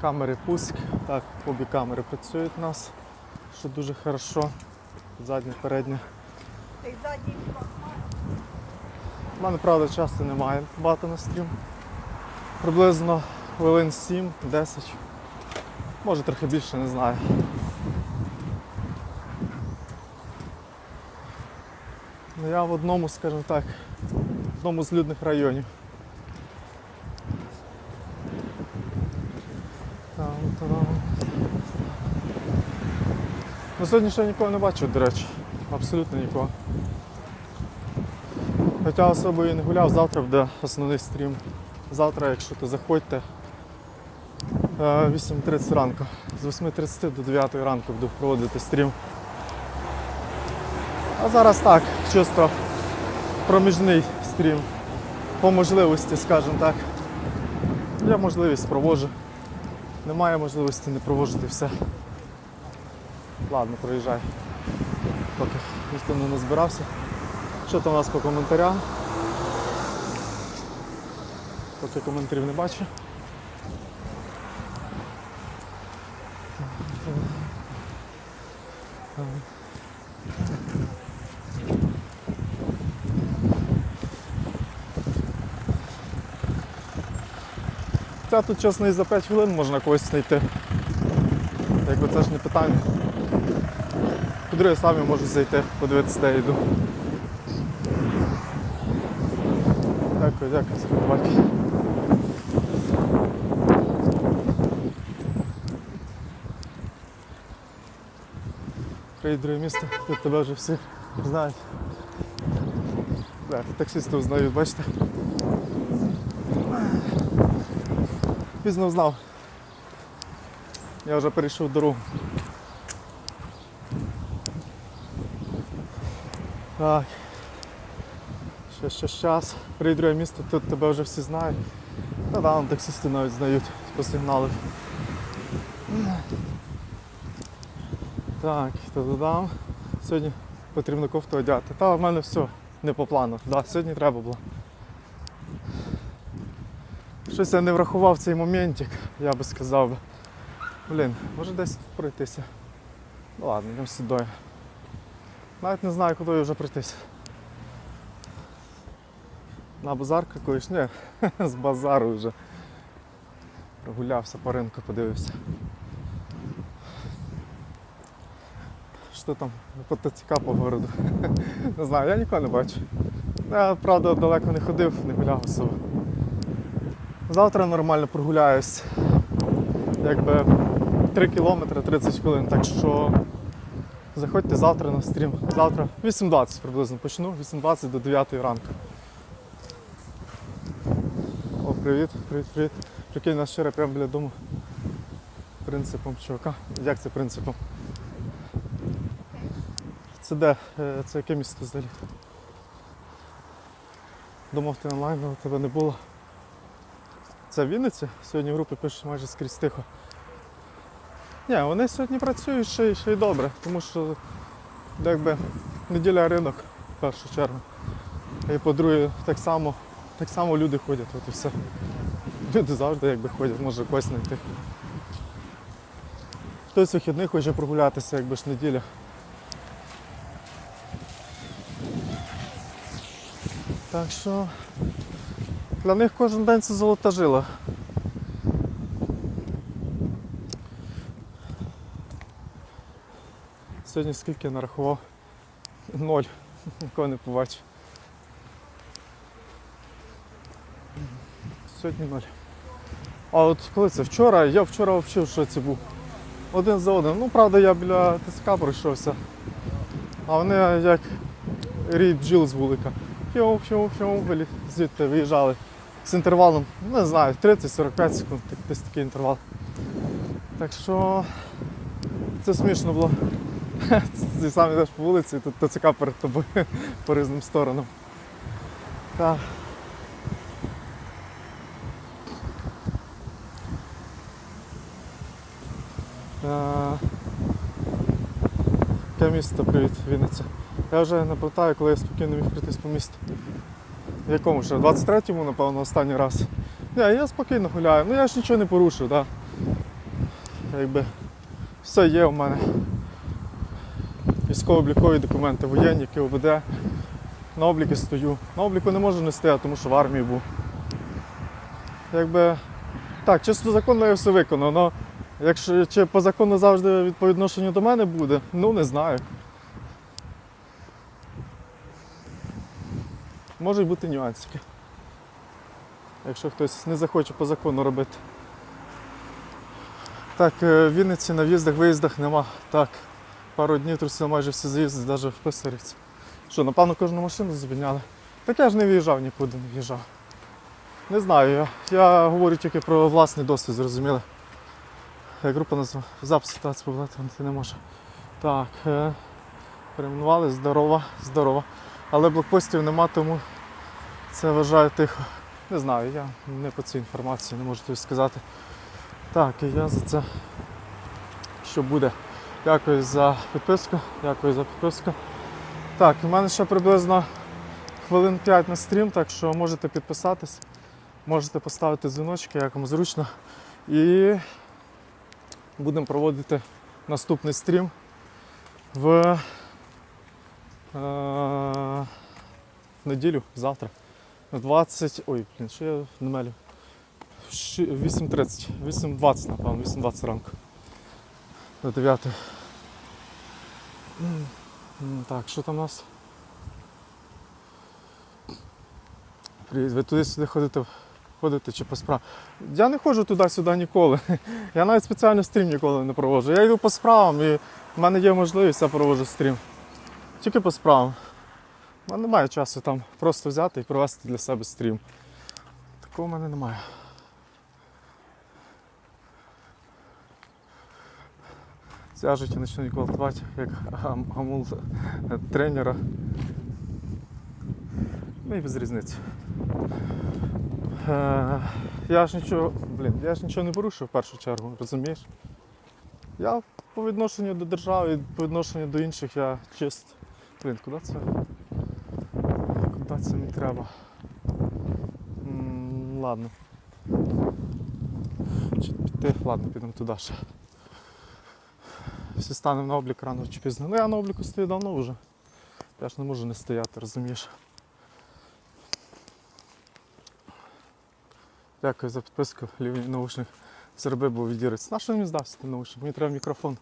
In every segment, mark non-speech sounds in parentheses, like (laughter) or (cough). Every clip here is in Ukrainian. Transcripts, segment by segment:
Камери пуск. Так, обі камери працюють у нас, що дуже хорошо. Задня, передня. У мене, правда, часто немає багато на стрім. Приблизно хвилин 7-10. Може трохи більше, не знаю. Ну, я в одному, скажімо так, одному з людних районів. Ну, сьогодні ще нікого не бачив, до речі. Абсолютно нікого. Хоча особо і не гуляв, завтра буде основний стрім. Завтра, якщо то заходьте, е, 8.30 ранку. З 8.30 до 9 ранку буду проводити стрім. А зараз так, чисто проміжний стрім. По можливості, скажімо так. Я можливість проводжу. Немає можливості не проводити все. Ладно, проїжджай. Поки ніхто не назбирався. Що там у нас по коментарям? Поки коментарів не бачу. Та тут чесно і за 5 хвилин можна когось знайти. Якби це ж не питання. По-друге, самі можуть зайти, подивитися, де я йду. Дякую, дякую за побачення. Привіт, друге місто, тут тебе вже всі знають. Так, таксистів знають, бачите. Пізно знав. Я вже перейшов дорогу. Так. Ще ще час. Привіт, друге місто, тут тебе вже всі знають. Та вон таксисти навіть знають по сигналу. Так, то додам. Сьогодні потрібно кофту одягти. Та в мене все не по плану. Да, сьогодні треба було. Щось я не врахував цей моментик, я би сказав. Блін, може десь пройтися. Ну ладно, йдемо сюди. Навіть не знаю, куди вже пройтися. На базар якийсь? Ні, (laughs) з базару вже. Прогулявся по ринку, подивився. Що там по ТЦК по городу? (laughs) Не знаю, я нікого не бачу. Я, правда, далеко не ходив, не гуляв особо. Завтра нормально прогуляюсь. Якби 3 кілометри 30 хвилин, так що заходьте завтра на стрім. Завтра 8.20 приблизно почну, 8.20 до 9 ранку. О, привіт, привіт, привіт. Прикинь, нас вчора прямо біля дому. Принципом чувака. Як це принципом? Це де? Е, Це яке місто взагалі? Думав ти онлайн, але тебе не було. Це Вінниця? Сьогодні в групі пишуть майже скрізь тихо. Ні, вони сьогодні працюють ще, ще й добре, тому що якби неділя ринок в першу чергу. І по-друге, так само, так само люди ходять, от і все. Люди завжди якби ходять, може когось знайти. Хтось вихідний хоче прогулятися, якби ж неділя. Так що для них кожен день це золота жила. Сьогодні скільки я нарахував? Ноль. Нікого не побачив. Сьогодні ноль. А от коли це? Вчора? Я вчора взагалі в шоці був. Один за одним. Ну, правда, я біля ТСК пройшовся. А вони як рій бджіл з вулика. Фіу, фіу, вилі- звідти виїжджали з інтервалом, ну, не знаю, 30-45 секунд, десь такий інтервал. Так що це смішно було. (laughs) Ти сам йдеш по вулиці, тут ТЦК перед тобою (laughs) по різним сторонам. Так. Е, Яке місто, привіт, Вінниця. Я вже не пам'ятаю, коли я спокійно міг пройтись по місту. В якому ще? 23-му, напевно, останній раз. Ні, я спокійно гуляю. Ну я ж нічого не порушив, так. Якби все є у мене. Військово-облікові документи, воєнні, КОВД. На обліки стою. На обліку не можу не стояти, тому що в армії був. Якби. Так, чисто законно я все виконав, але якщо чи по закону завжди від- по відношенню до мене буде, ну не знаю. Можуть бути нюансики. Якщо хтось не захоче по закону робити. Так, е, в Вінниці на в'їздах, виїздах нема. Так, пару днів трусили майже всі заїзди, навіть в Писарівці. Що, напевно, кожну машину зупиняли. Так я ж не виїжджав нікуди, не в'їжджав. Не знаю, я, я говорю тільки про власний досвід, зрозуміли. Е, Група назва запис ситуації побувати не може. Так, е, перейменували, здорова, здорова. Але блокпостів нема, тому це вважаю тихо. Не знаю, я не по цій інформації не можу тобі сказати. Так, і я за це що буде. Дякую за підписку. Дякую за підписку. Так, у мене ще приблизно хвилин 5 на стрім, так що можете підписатись, можете поставити дзвіночки, як вам зручно. І будемо проводити наступний стрім в е- неділю, завтра. В 20. Ой, блін, що я не мелю. 8.30, 8.20, напевно, 8.20 ранку. До 9. М, м, Так, що там у нас? Привіт, ви туди-сюди ходите, ходите чи по справам? Я не ходжу туди-сюди ніколи. (laughs) Я навіть спеціально стрім ніколи не проводжу. Я йду по справам і в мене є можливість, я проводжу стрім. Тільки по справам. Мене немає часу там просто взяти і провести для себе стрім. Такого в мене немає. Зв'яжуть і почнуть гвалтувати, як гам- гамул тренера. Ну і без різниці. Е, я ж нічого, блін, я ж нічого не порушив в першу чергу, розумієш? Я по відношенню до держави, по відношенню до інших я чист. Блін, куди це? Це не треба? Ладно. Чи піти? Ладно, підемо туди ще. Всі станемо на облік рано чи пізно. Ну я на обліку стою давно вже. Я ж не можу не стояти, розумієш. Дякую за підписку, лівий наушник. Зроби, бо відіриться. На що мені здався той наушник? Мені треба мікрофон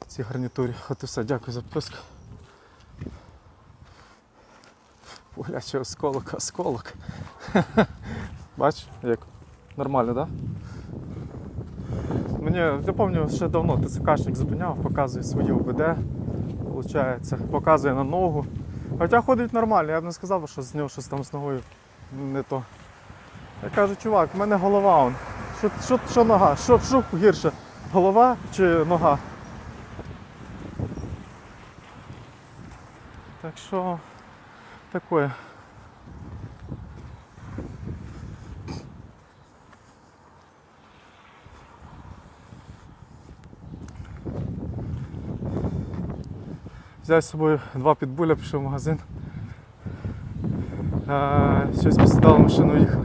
в цій гарнітурі. От і все, дякую за підписку. Поглячий осколок, осколок. (laughs) Бач, як нормально, так? Да? Мені, я пам'ятаю, ще давно ТЦКшник зупиняв, показує свої ОБД, виходить, показує на ногу. Хоча ходить нормально, я б не сказав, що з нього щось там з ногою не то. Я кажу, чувак, в мене голова. Он. Що, що, що нога? Що, що гірше? Голова чи нога? Так що таке. Взяв з собою два підбуля, пішов в магазин. Щось посідало машину їхав.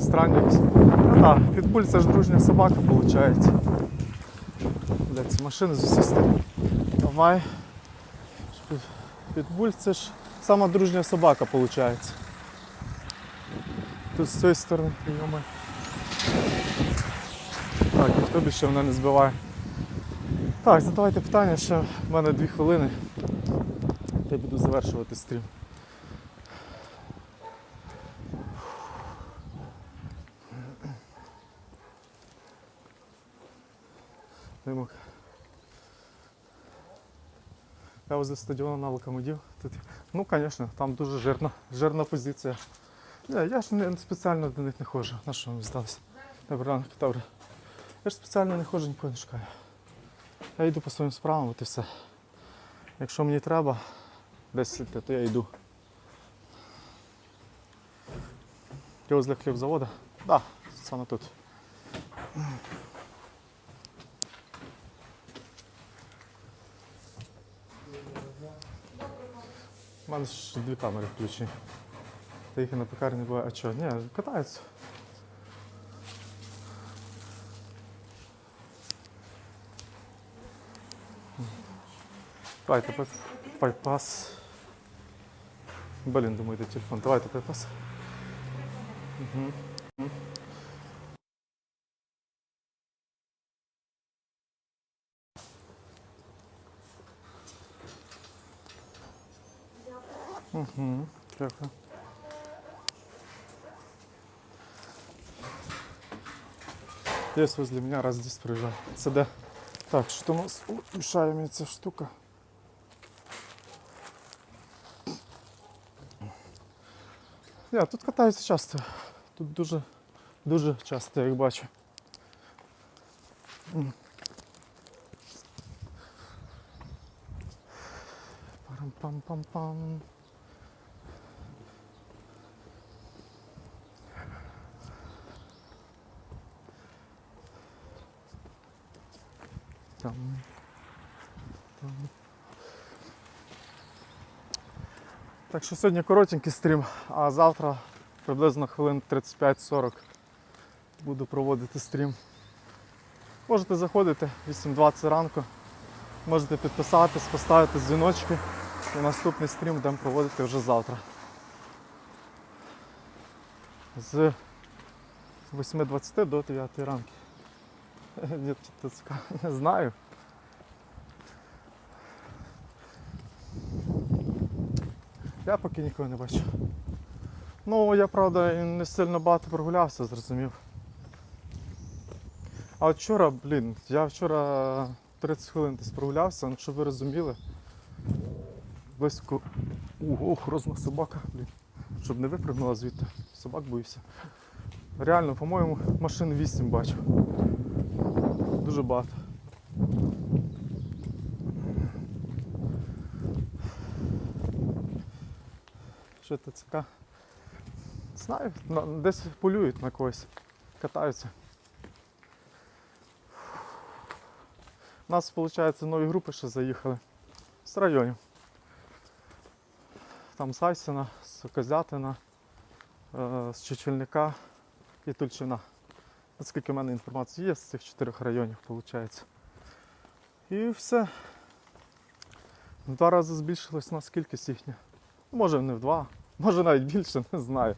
Странні якісь. Ну так, підбуль це ж дружня собака, виходить. Блять, ці машини з усіх сторон. Давай. Під- Підбуль це ж сама дружня собака, виходить. Тут з цієї сторони прийоми. Так, ніхто більше мене не збиває. Так, задавайте питання, ще в мене дві хвилини. Я буду завершувати стрім. Димок. Я возле стадіону на локомотив. Тут, ну, звісно, там дуже жирна, жирна позиція. Я, я ж не, спеціально до них не ходжу. На що мені здалося? Добре ранок, добре. Я ж спеціально не ходжу, нікого не шукаю. Я йду по своїм справам, от і все. Якщо мені треба десь йти, то я йду. Ти возле хлібзавода? Так, да, саме тут. У мене ж дві камери включені. Та їх і на пекарні буває. А чого? Ні, катаються. Давайте пай- пайпас. Блін, думаю, де телефон. Давайте пайпас. Угу. Угу. Дякую. Есть возле меня, раз здесь проезжал. Це де? Так, что у нас мені ця штука. Я тут катаюся часто. Тут дуже, дуже часто, як бачу. М. Парам-пам-пам-пам. Так що сьогодні коротенький стрім, а завтра приблизно хвилин 35-40 буду проводити стрім. Можете заходити 8.20 ранку, можете підписатись, поставити дзвіночки і наступний стрім будемо проводити вже завтра. З 8.20 до 9 ранку. (laughs) Ні, ТЦК, не знаю. Я поки нікого не бачу. Ну, я правда не сильно багато прогулявся, зрозумів. А вчора, блін, я вчора 30 хвилин десь прогулявся, ну щоб ви розуміли. Близько. Ого, розна собака, блін. Щоб не випрыгнула звідти. Собак боюся. Реально, по-моєму, машин 8 бачу. Дуже багато. Що ТЦК? Знаю, десь полюють на когось, катаються. У нас, виходить, нові групи ще заїхали з районів. Там з Айсена, з Козятина, е, з Чечельника і Тульчина. Наскільки в мене інформації є з цих чотирьох районів, виходить. І все. В два рази збільшилась у нас кількість їхня. Може не в два, може навіть більше, не знаю.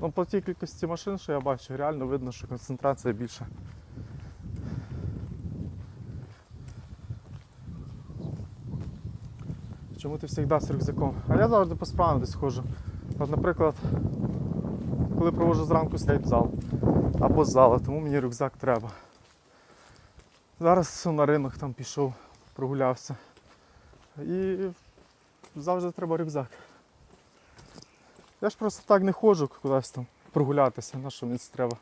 Ну, по тій кількості машин, що я бачу, реально видно, що концентрація більша. Чому ти завжди з рюкзаком? А я завжди по справам десь ходжу. От, наприклад, коли проводжу зранку стоять зал або зала, тому мені рюкзак треба. Зараз на ринок там пішов, прогулявся. І завжди треба рюкзак. Я ж просто так не ходжу кудись там прогулятися, на що мені треба.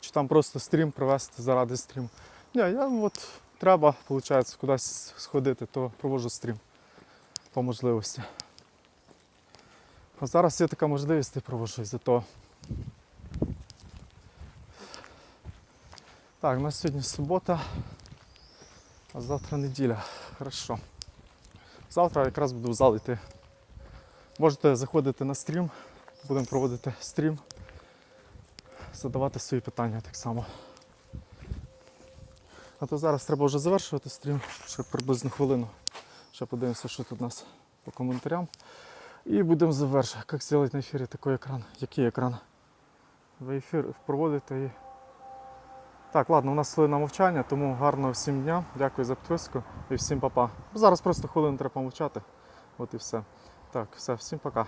Чи там просто стрім провести заради стріму. Ні, я от треба, виходить, кудись сходити, то проводжу стрім по можливості. А зараз є така можливість, і проводжу із-за того. Так, у нас сьогодні субота, а завтра неділя. Хорошо. Завтра якраз буду в зал йти. Можете заходити на стрім, будемо проводити стрім, задавати свої питання так само. А то зараз треба вже завершувати стрім, ще приблизно хвилину. Ще подивимося, що тут у нас по коментарям. І будемо завершувати. Як зробити на ефірі такий екран? Який екран? Ви ефір проводите і. Так, ладно, у нас хвилина мовчання, тому гарного всім дня. Дякую за підписку і всім па-па. Зараз просто хвилину треба помовчати. От і все. Так, все, всім пока.